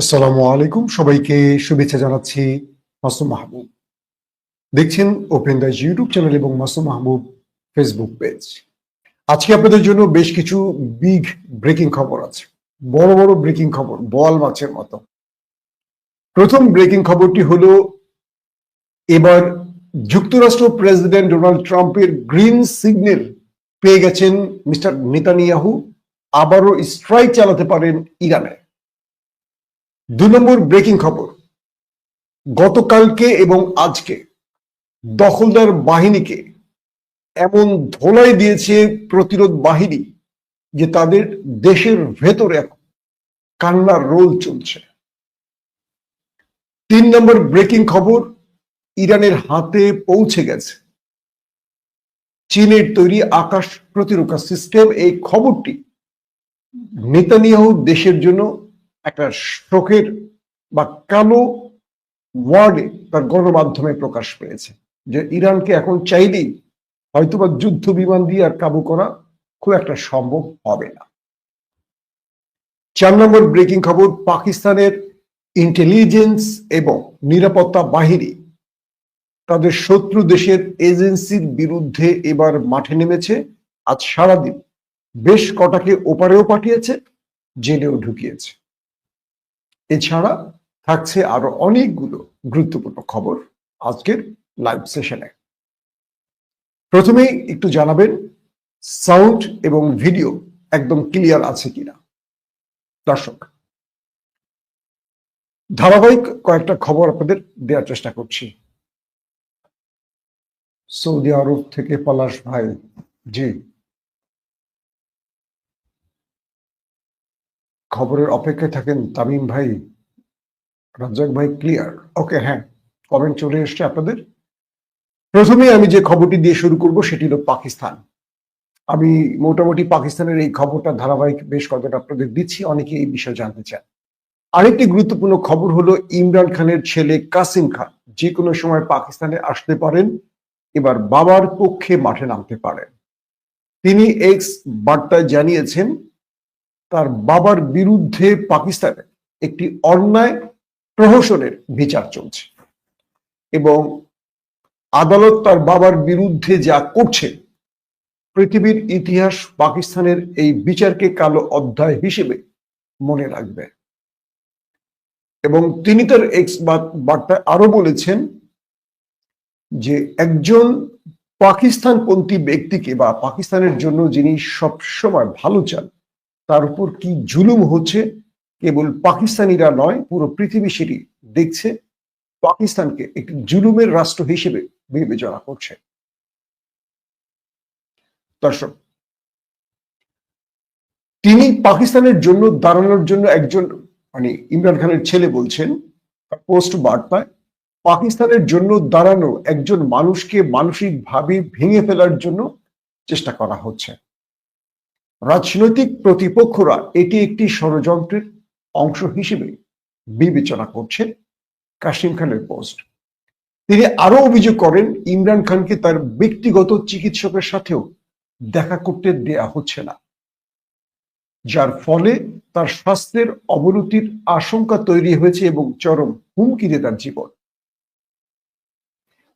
আসসালামু আলাইকুম। সবাইকে শুভেচ্ছা জানাচ্ছি মাসুম মাহবুব। দেখছেন ওপেন দ্য ইউটিউব চ্যানেল এবং মাসুম মাহবুব ফেসবুক পেজ আজকে আপনাদের জন্য বেশ কিছু বিগ ব্রেকিং খবর আছে। বড় বড় ব্রেকিং খবর, বল মাছের মতো। প্রথম ব্রেকিং খবরটি হলো, এবার যুক্তরাষ্ট্র প্রেসিডেন্ট ডোনাল্ড ট্রাম্পের গ্রিন সিগন্যাল পেয়ে গেছেন মিস্টার নেতানিয়াহু। আবারও স্ট্রাইক চালাতে পারেন ইরানে দু নম্বর ব্রেকিং খবর। গতকালকে এবং আজকে দখলদার বাহিনীকে এমন ধোলাই দিয়েছে প্রতিরোধ বাহিনী যে তাদের দেশের ভেতরে এখন কান্নার রোল চলছে। তিন নম্বর ব্রেকিং খবর, ইরানের হাতে পৌঁছে গেছে। চীনের তৈরি আকাশ প্রতিরক্ষা সিস্টেম এই খবরটি নেতানিয়াহু দেশের জন্য একটা শোকের বা কালো ওয়ার্ডে তার গণমাধ্যমে প্রকাশ পেয়েছে যে ইরানকে এখন চাইলেই হয়তোবা যুদ্ধ বিমান দিয়ে আর কাবু করা খুব একটা সম্ভব হবে না। চার নম্বর ব্রেকিং খবর, পাকিস্তানের ইন্টেলিজেন্স এবং নিরাপত্তা বাহিনী তাদের শত্রু দেশের এজেন্সির বিরুদ্ধে এবার মাঠে নেমেছে। আজ সারাদিন বেশ কটাকে ওপারেও পাঠিয়েছে, জেলেও ঢুকিয়েছে। এছাড়া থাকছে আরও অনেকগুলো গুরুত্বপূর্ণ খবর আজকের লাইভ সেশনে প্রথমেই একটু জানাবেন সাউন্ড এবং ভিডিও একদম ক্লিয়ার আছে কিনা? দর্শক, ধারাবাহিক কয়েকটা খবর আপনাদের দেওয়ার চেষ্টা করছি। সৌদি আরব থেকে পলাশ ভাই, জি। খবরের অপেক্ষায় থাকেন তামিম ভাই, রাজ্জাক ভাই ক্লিয়ার ওকে হ্যাঁ কমেন্ট চলে এসছে আপনাদের। প্রথমে আমি যে খবরটি দিয়ে শুরু করব সেটি হলো পাকিস্তান। আমি মোটামুটি পাকিস্তানের এই খবরটা ধারাবাহিক বেশ কতটা আপনাদের দিচ্ছি, অনেকে এই বিষয়ে জানতে চান। আরেকটি গুরুত্বপূর্ণ খবর হলো ইমরান খানের ছেলে কাসিম খান, যে কোনো সময় পাকিস্তানে আসতে পারেন, এবার বাবার পক্ষে মাঠে নামতে পারেন। তিনি এক্স বার্তায় জানিয়েছেন তার বাবার বিরুদ্ধে পাকিস্তানে একটি অন্যায় প্রহসনের বিচার চলছে। এবং আদালত তার বাবার বিরুদ্ধে যা করছে, পৃথিবীর ইতিহাস পাকিস্তানের এই বিচারকে কালো অধ্যায় হিসেবে মনে রাখবে। এবং তিনি তার এক্স বার্তায় আরও বলেছেন যে একজন পাকিস্তানপন্থী ব্যক্তিকে বা পাকিস্তানের জন্য যিনি সবসময় ভালো চান তার উপর কি জুলুম হচ্ছে? কেবল পাকিস্তানিরা নয়, পুরো পৃথিবী সেটি দেখছে। পাকিস্তানকে একটি জুলুমের রাষ্ট্র হিসেবে বিবেচনা করছে। দর্শক, তিনি পাকিস্তানের জন্য দাঁড়ানোর জন্য একজন মানে ইমরান খানের ছেলে বলছেন পোস্ট বার্তায়, পাকিস্তানের জন্য দাঁড়ানো একজন মানুষকে মানসিকভাবে ভেঙে ফেলার জন্য চেষ্টা করা হচ্ছে। রাজনৈতিক প্রতিপক্ষরা এটি একটি ষড়যন্ত্রের অংশ হিসেবে বিবেচনা করছেন কাশিম খানের পোস্ট। তিনি আরও অভিযোগ করেন, ইমরান খানকে তার ব্যক্তিগত চিকিৎসকের সাথেও দেখা করতে দেয়া হচ্ছে না। যার ফলে তার স্বাস্থ্যের অবনতির আশঙ্কা তৈরি হয়েছে এবং চরম হুমকিতে তার জীবন।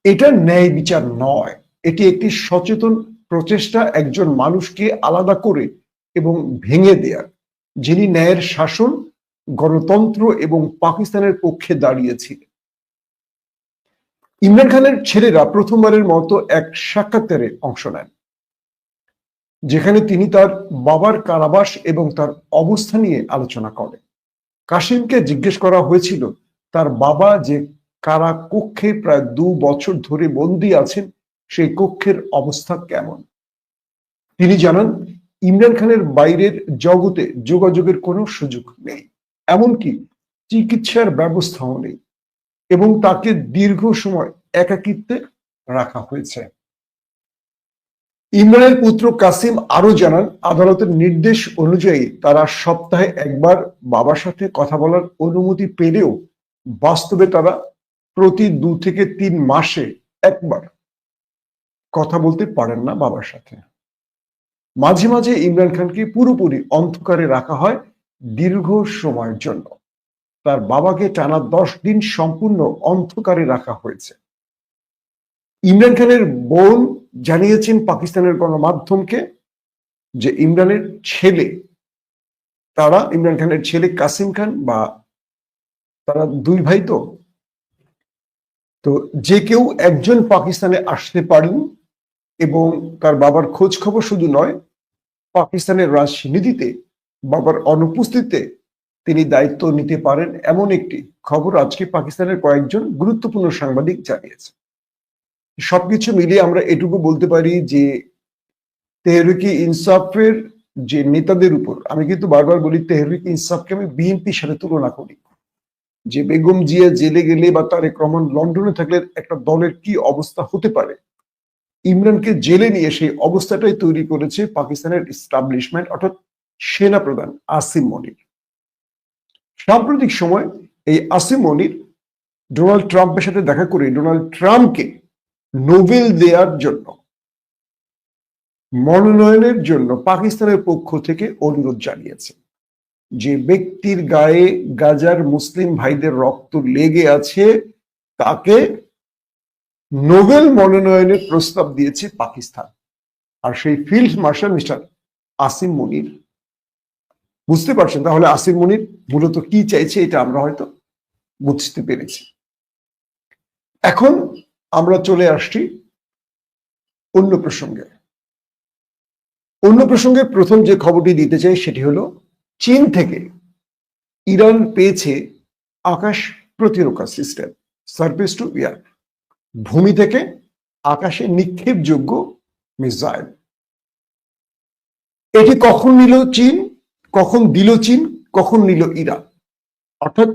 এটা ন্যায় বিচার নয়, এটি একটি সচেতন প্রচেষ্টা একজন মানুষকে আলাদা করে এবং ভেঙে দেয়ার যিনি ন্যায়ের শাসন, গণতন্ত্র এবং পাকিস্তানের পক্ষে দাঁড়িয়েছিলেন। ইমরান খানের ছেলেরা প্রথমবারের মতো এক সাক্ষাৎকারে অংশ নেন, যেখানে তিনি তার বাবার কারাবাস এবং তার অবস্থা নিয়ে আলোচনা করেন। কাশিমকে জিজ্ঞেস করা হয়েছিল, তার বাবা যে কারা কক্ষে প্রায় দু বছর ধরে বন্দী আছেন সেই কক্ষের অবস্থা কেমন? তিনি জানান, ইমরান খানের বাইরের জগতে যোগাযোগের কোনো সুযোগ নেই, এমনকি চিকিৎসার ব্যবস্থাও নেই এবং তাকে দীর্ঘ সময় একাকিত্বে রাখা হয়েছে। ইমরানের পুত্র কাসিম আরও জানান, আদালতের নির্দেশ অনুযায়ী তারা সপ্তাহে একবার বাবার সাথে কথা বলার অনুমতি পেলেও বাস্তবে তারা প্রতি দু থেকে তিন মাসে একবার কথা বলতে পারেন না বাবার সাথে। মাঝে মাঝে ইমরান খানকে পুরোপুরি অন্ধকারে রাখা হয় দীর্ঘ সময়ের জন্য। তার বাবাকে টানা দশ দিন সম্পূর্ণ অন্ধকারে রাখা হয়েছে। ইমরান খানের বোন জানিয়েছেন পাকিস্তানের গণমাধ্যমকে যে ইমরানের ছেলে, তারা ইমরান খানের ছেলে কাসিম খান বা তারা দুই ভাই তো। তো যে কেউ একজন পাকিস্তানে আসতে পারেন এবং তার বাবার খোঁজ খবর শুধু নয়, পাকিস্তানের রাজনীতিতে বাবার অনুপস্থিতিতে তিনি দায়িত্ব নিতে পারেন এমন একটি খবর আজকে পাকিস্তানের কয়েকজন গুরুত্বপূর্ণ সাংবাদিক জানিয়েছে সবকিছু মিলিয়ে আমরা এটুকু বলতে পারি যে তেহরিকি ইনসাফের যে নেতাদের উপর, আমি কিন্তু বারবার বলি তেহরিকি ইনসাফকে আমি বিএনপির সাথে তুলনা করি। যে বেগম জিয়া জেলে গেলে বা তারেক রহমান লন্ডনে থাকলে একটা দলের কি অবস্থা হতে পারে ইমরানকে জেলে নিয়ে সেই অবস্থাটাই তৈরি করেছে পাকিস্তানের ইস্টাবলিশমেন্ট অর্থাৎ সেনা প্রধান আসিম মনির। সাম্প্রতিক সময় এই আসিম মনির ডোনাল্ড ট্রাম্পের সাথে দেখা করে ডোনাল্ড ট্রাম্পকে নোবেল দেওয়ার জন্য, মনোনয়নের জন্য পাকিস্তানের পক্ষ থেকে অনুরোধ জানিয়েছে। যে ব্যক্তির গায়ে গাজার মুসলিম ভাইদের রক্ত লেগে আছে, তাকে নোবেল মনোনয়নের প্রস্তাব দিয়েছে পাকিস্তান। আর সেই field marshal mister Asim Munir. বুঝতে পারছেন? তাহলে আসিম মনির মূলত কি চাইছে এটা আমরা হয়তো বুঝতে পেরেছি। এখন আমরা চলে আসছি অন্য প্রসঙ্গে। অন্য প্রসঙ্গে প্রথম যে খবরটি দিতে চাই সেটি হলো, চীন থেকে ইরান পেয়েছে আকাশ প্রতিরক্ষা সিস্টেম, সার্ভিস টু এয়ার ভূমি থেকে আকাশে নিক্ষেপযোগ্য মিসাইল। এটি কখন নিল চীন? কখন দিল চীন? কখন নিল ইরান? অর্থাৎ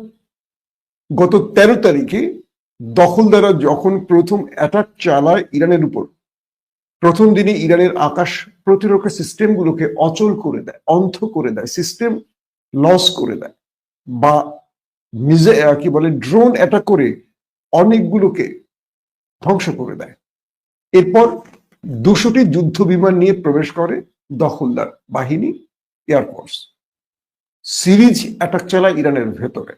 গত তেরো তারিখে দখলদাররা যখন প্রথম অ্যাটাক চালায় ইরানের উপর, প্রথম দিনে ইরানের আকাশ প্রতিরক্ষা সিস্টেমগুলোকে অচল করে দেয়, অন্ধ করে দেয় সিস্টেম লস করে দেয় বা নিজে কি বলে ড্রোন অ্যাটাক করে অনেকগুলোকে ধ্বংস করে দেয়। এরপর দুশোটি যুদ্ধ বিমান নিয়ে প্রবেশ করে দখলদার বাহিনী এয়ারফোর্স সিরিজ অ্যাটাক চালায় ইরানের ভেতরে।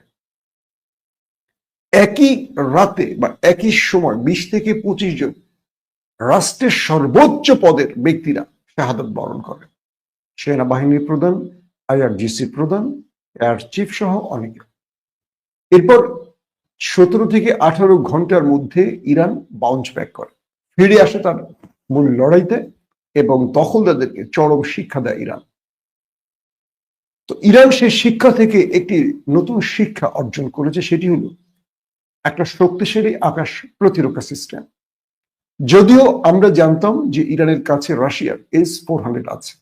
একই রাতে বা একই সময় বিশ থেকে পঁচিশ জন রাষ্ট্রের সর্বোচ্চ পদের ব্যক্তিরা শাহাদত বরণ করে। সেনাবাহিনীর প্রধান আইআরজিসি প্রধান এয়ার চিফ সহ অনেকে। এরপর সতেরো থেকে আঠারো ঘণ্টার মধ্যে ইরান বাউন্স ব্যাক করে। ফিরে আসে তার মূল লড়াইতে এবং দখলদারদেরকে চরম শিক্ষা দেয় ইরান। তো ইরান সেই শিক্ষা থেকে একটি নতুন শিক্ষা অর্জন করেছে, সেটি হলো একটা শক্তিশালী আকাশ প্রতিরক্ষা সিস্টেম যদিও আমরা জানতাম যে ইরানের কাছে রাশিয়ার এস ফোর হান্ড্রেড আছে।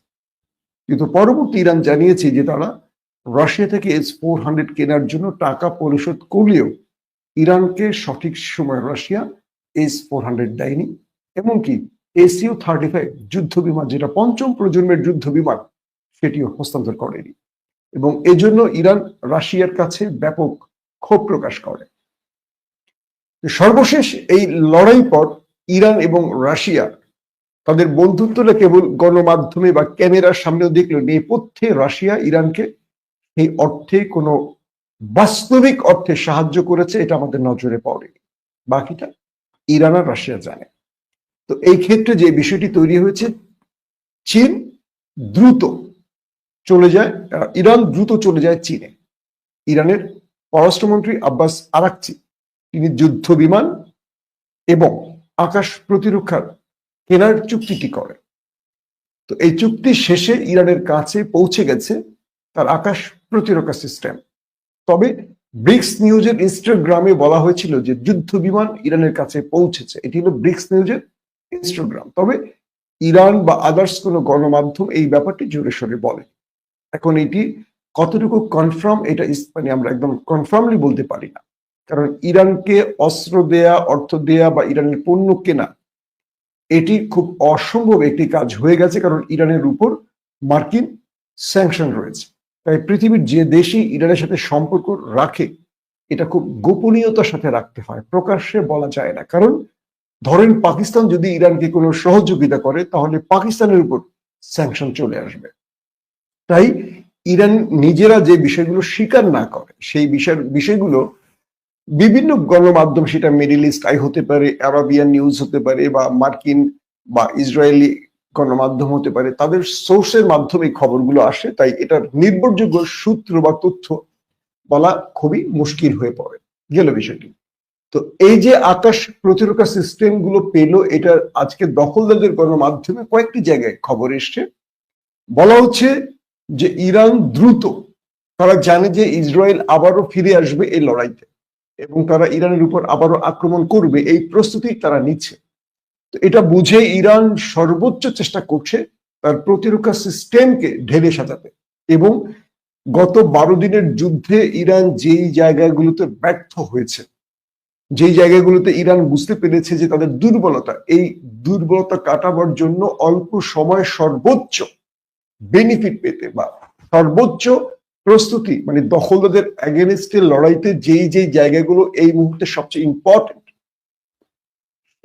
কিন্তু পরবর্তী ইরান জানিয়েছে যে তারা রাশিয়া থেকে এস ফোর হান্ড্রেড কেনার জন্য টাকা পরিশোধ করলেও ইরানকে সঠিক সময় রাশিয়া এস ফোর হান্ড্রেড দেয়নি, এমনকি এসিও থার্টি ফাইভ যুদ্ধ বিমান যেটা পঞ্চম প্রজন্মের যুদ্ধ বিমান সেটিও হস্তান্তর করেনি। এবং এজন্য ইরান রাশিয়ার কাছে ব্যাপক ক্ষোভ প্রকাশ করে। সর্বশেষ এই লড়াই পর ইরান এবং রাশিয়া তাদের বন্ধুত্বটা কেবল গণমাধ্যমে বা ক্যামেরার সামনেও দেখল নেপথ্যে রাশিয়া ইরানকে এই অর্থে কোনো বাস্তবিক অর্থে সাহায্য করেছে, এটা আমাদের নজরে পড়েনি বাকিটা ইরান আর রাশিয়া জানে। তো এই ক্ষেত্রে যে বিষয়টি তৈরি হয়েছে, চীন দ্রুত চলে যায় ইরান দ্রুত চলে যায় চীনে। ইরানের পররাষ্ট্রমন্ত্রী আব্বাস আরাকচি, তিনি যুদ্ধ বিমান এবং আকাশ প্রতিরক্ষার কেনার চুক্তিটি করে তো এই চুক্তি শেষে ইরানের কাছে পৌঁছে গেছে তার আকাশ প্রতিরক্ষা সিস্টেম। তবে ব্রিক্স নিউজের ইনস্টাগ্রামে বলা হয়েছিল যে যুদ্ধ বিমান ইরানের কাছে পৌঁছেছে। এটি হলো ব্রিক্স নিউজের ইনস্টাগ্রাম। তবে ইরান বা আদার্স কোনো গণমাধ্যম এই ব্যাপারটি জোরে সোরে বলে। এখন এটি কতটুকু কনফার্ম এটা মানে আমরা একদম কনফার্মলি বলতে পারি না। কারণ ইরানকে অস্ত্র দেয়া, অর্থ দেয়া বা ইরানের পণ্য কেনা, এটি খুব অসম্ভব একটি কাজ হয়ে গেছে কারণ ইরানের উপর মার্কিন স্যাংশন রয়েছে। তাই পৃথিবীর যে দেশই ইরানের সাথে সম্পর্ক রাখে, এটা খুব গোপনীয়তার সাথে রাখতে হয়। প্রকাশ্যে বলা যায় না। কারণ ধরেন পাকিস্তান যদি ইরানকে কোনো সহযোগিতা করে, তাহলে পাকিস্তানের উপর স্যাংশন চলে আসবে। তাই ইরান নিজেরা যে বিষয়গুলো স্বীকার না করে, সেই বিষয়, বিষয়গুলো বিভিন্ন গণমাধ্যম, সেটা মিডিল ইস্ট আই হতে পারে, আরাবিয়ান নিউজ হতে পারে বা মার্কিন বা ইসরায়েলি গণমাধ্যম হতে পারে, তাদের সোর্সের মাধ্যমে খবরগুলো আসে, তাই এটার নির্ভরযোগ্য সূত্র বা তথ্য বলা খুবই মুশকিল হয়ে পড়ে। গেল বিষয়টি। তো এই যে আকাশ প্রতিরক্ষা সিস্টেমগুলো পেল এটা আজকে দখলদারদের গণমাধ্যমে কয়েকটি জায়গায় খবর এসছে। বলা হচ্ছে যে ইরান দ্রুত, তারা জানে যে ইসরায়েল আবারও ফিরে আসবে এই লড়াইতে এবং তারা ইরানের উপর আবারও আক্রমণ করবে, এই প্রস্তুতি তারা নিচ্ছে। তো এটা বুঝে ইরান সর্বোচ্চ চেষ্টা করছে তার প্রতিরক্ষা সিস্টেমকে ঢেলে সাজাতে। এবং গত বারো দিনের যুদ্ধে ইরান যেই জায়গাগুলোতে ব্যর্থ হয়েছে, যেই জায়গাগুলোতে ইরান বুঝতে পেরেছে যে তাদের দুর্বলতা, এই দুর্বলতা কাটাবার জন্য অল্প সময় সর্বোচ্চ বেনিফিট পেতে বা সর্বোচ্চ প্রস্তুতি মানে দখলদারদের অ্যাগেনস্টের লড়াইতে যেই যেই জায়গাগুলো এই মুহূর্তে সবচেয়ে ইম্পর্টেন্ট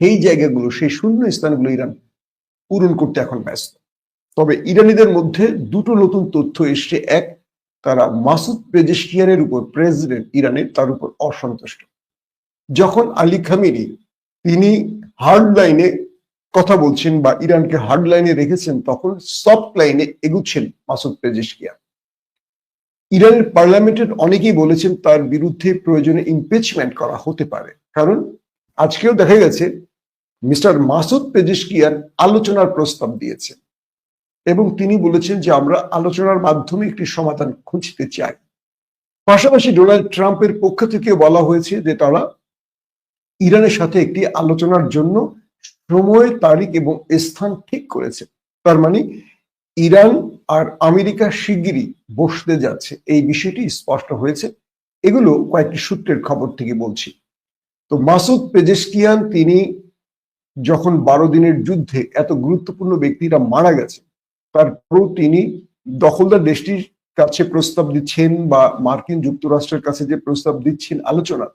এই জায়গাগুলো, সেই শূন্য স্থানগুলো ইরান পূরণ করতে এখন ব্যস্ত। তবে ইরানিদের মধ্যে দুটো নতুন তথ্য এসছে। এক, তারা মাসুদ পেজেশকিয়ানের উপর, প্রেসিডেন্ট ইরানের, তার উপর অসন্তুষ্ট। যখন আলী খামিনি তিনি হার্ড লাইনে কথা বলছেন বা ইরানকে হার্ড লাইনে রেখেছেন, তখন সফট লাইনে এগুচ্ছেন মাসুদ পেজেশকিয়া ইরানের পার্লামেন্টের অনেকেই বলেছেন তার বিরুদ্ধে প্রয়োজনে ইমপিচমেন্ট করা হতে পারে। কারণ আজকেও দেখা গেছে মিস্টার মাসুদ পেজেশকিয়ান আলোচনার প্রস্তাব দিয়েছেন। এবং তিনি বলেছেন যে আমরা আলোচনার মাধ্যমে একটি সমাধান খুঁজতে চাই। পাশাপাশি ডোনাল্ড ট্রাম্পের পক্ষ থেকে বলা হয়েছে যে তারা ইরানের সাথে একটি আলোচনার জন্য সময়, তারিখ এবং স্থান ঠিক করেছে। তার মানে ইরান আর আমেরিকা শিগগিরই বসতে যাচ্ছে। এই বিষয়টি স্পষ্ট হয়েছে। এগুলো কয়েকটি সূত্রের খবর থেকে বলছি। তো মাসুদ পেজেশকিয়ান, তিনি যখন বারো দিনের যুদ্ধে এত গুরুত্বপূর্ণ ব্যক্তিরা মারা গেছে, তারপরও তিনি দখলদার দেশটির কাছে প্রস্তাব দিচ্ছেন বা মার্কিন যুক্তরাষ্ট্রের কাছে যে প্রস্তাব দিচ্ছেন আলোচনা,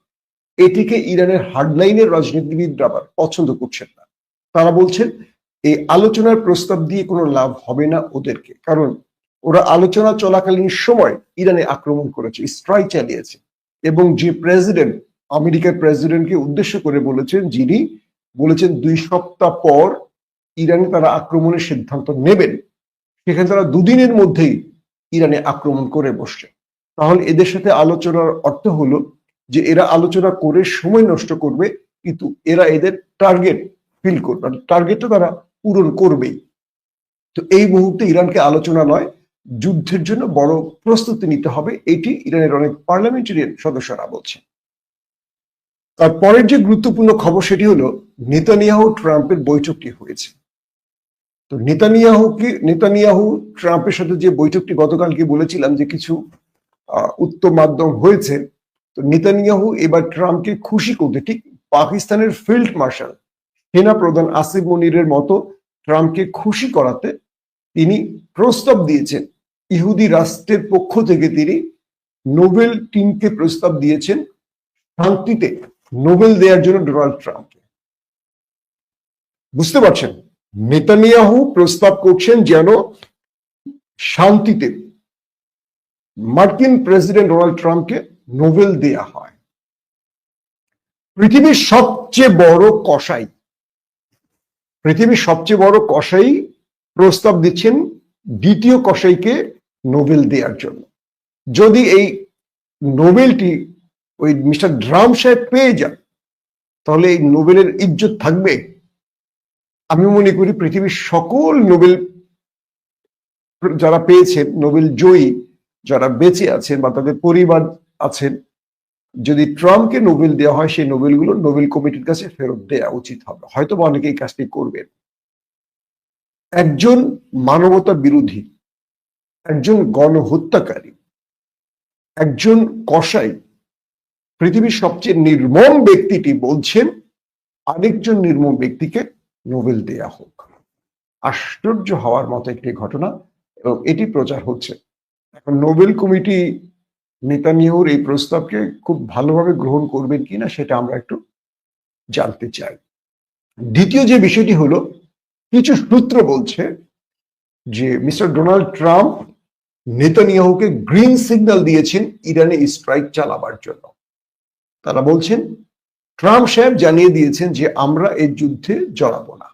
এটিকে ইরানের হার্ডলাইনের রাজনীতিবিদরা আবার পছন্দ করছেন না। তারা বলছেন এই আলোচনার প্রস্তাব দিয়ে কোনো লাভ হবে না ওদেরকে, কারণ ওরা আলোচনা চলাকালীন সময় ইরানে আক্রমণ করেছে, স্ট্রাইক চালিয়েছে এবং যে প্রেসিডেন্ট, আমেরিকার প্রেসিডেন্টকে উদ্দেশ্য করে বলেছেন যিনি বলেছেন দুই সপ্তাহ পর ইরানে তারা আক্রমণের সিদ্ধান্ত নেবেন। সেখানে তারা দুদিনের মধ্যেই ইরানে আক্রমণ করে বসছে। তাহলে এদের সাথে আলোচনার অর্থ হলো যে এরা আলোচনা করে সময় নষ্ট করবে, কিন্তু এরা এদের টার্গেট ফিল করবে। টার্গেটটা তারা পূরণ করবেই। তো এই মুহূর্তে ইরানকে আলোচনা নয়, যুদ্ধের জন্য বড় প্রস্তুতি নিতে হবে। এটি ইরানের অনেক পার্লামেন্টারিয়ান সদস্যরা বলছে তারপরের যে গুরুত্বপূর্ণ খবর সেটি হলো, নেতানিয়াহু ট্রাম্পের বৈঠকটি হয়েছে। তো নেতানিয়াহু কি, নেতানিয়াহু ট্রাম্পের সাথে যে বৈঠকটি গতকালকে বলেছিলাম যে কিছু উত্তম মাধ্যম হয়েছে, তো নেতানিয়াহু এবার ট্রাম্পকে খুশি করতে, ঠিক পাকিস্তানের ফিল্ড মার্শাল সেনা প্রধান আসিফ মনিরের মতো ট্রাম্পকে খুশি করাতে তিনি প্রস্তাব দিয়েছেন। ইহুদি রাষ্ট্রের পক্ষ থেকে তিনি নোবেল টিমকে প্রস্তাব দিয়েছেন শান্তিতে। নোবেল দেওয়ার জন্য ডোনাল্ড ট্রাম্পকে। বুঝতে পারছেন? নেতানিয়াহু প্রস্তাব করছেন যেন শান্তিতে মার্কিন প্রেসিডেন্ট ডোনাল্ড ট্রাম্পকে নোবেল দেয়া হয়। পৃথিবীর সবচেয়ে বড় কসাই। পৃথিবীর সবচেয়ে বড় কসাই প্রস্তাব দিচ্ছেন দ্বিতীয় কসাইকে নোবেল দেওয়ার জন্য। যদি এই নোবেলটি ওই মিস্টার ড্রাম সাহেব পেয়ে যান। তাহলে এই নোবেলের ইজ্জত থাকবে? আমি মনে করি পৃথিবীর সকল নোবেল যারা পেয়েছেন, নোবেল জয়ী, যারা বেঁচে আছেন বা তাদের পরিবার আছেন, যদি ট্রাম্পকে নোবেল দেওয়া হয়, সেই নোবেলগুলো নোবেল কমিটির কাছে ফেরত দেওয়া উচিত হবে। হয়তো বা অনেকে এই কাজটি করবেন। একজন মানবতা বিরোধী, একজন গণহত্যাকারী, একজন কসাই পৃথিবীর সবচেয়ে নির্মম ব্যক্তিটি বলছেন, আরেকজন নির্মম ব্যক্তিকে নোবেল দেয়া হোক। আশ্চর্য হওয়ার মতো একটি ঘটনা এবং এটি প্রচার হচ্ছে। এখন নোবেল কমিটি নেতানিয়াহুর এই প্রস্তাবকে খুব ভালোভাবে গ্রহণ করবেন কিনা সেটা আমরা একটু জানতে চাই। দ্বিতীয় যে বিষয়টি হলো, কিছু সূত্র বলছে যে মিস্টার ডোনাল্ড ট্রাম্প নেতানিয়াহুকে গ্রিন সিগন্যাল দিয়েছেন ইরানে স্ট্রাইক চালাবার জন্য। তারা বলছেন, ট্রাম্প সাহেব জানিয়ে দিয়েছেন যে আমরা এই যুদ্ধে জড়াবো না।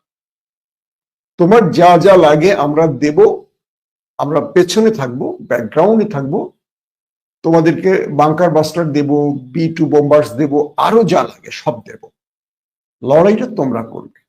তোমার যা যা লাগে আমরা দেব, আমরা পেছনে থাকব ব্যাকগ্রাউন্ডে থাকব, তোমাদেরকে বাংকার বাস্টার দেব বি টু বোম্বার্স দেব, আরও যা লাগে সব দেব। লড়াইটা তোমরা করবে।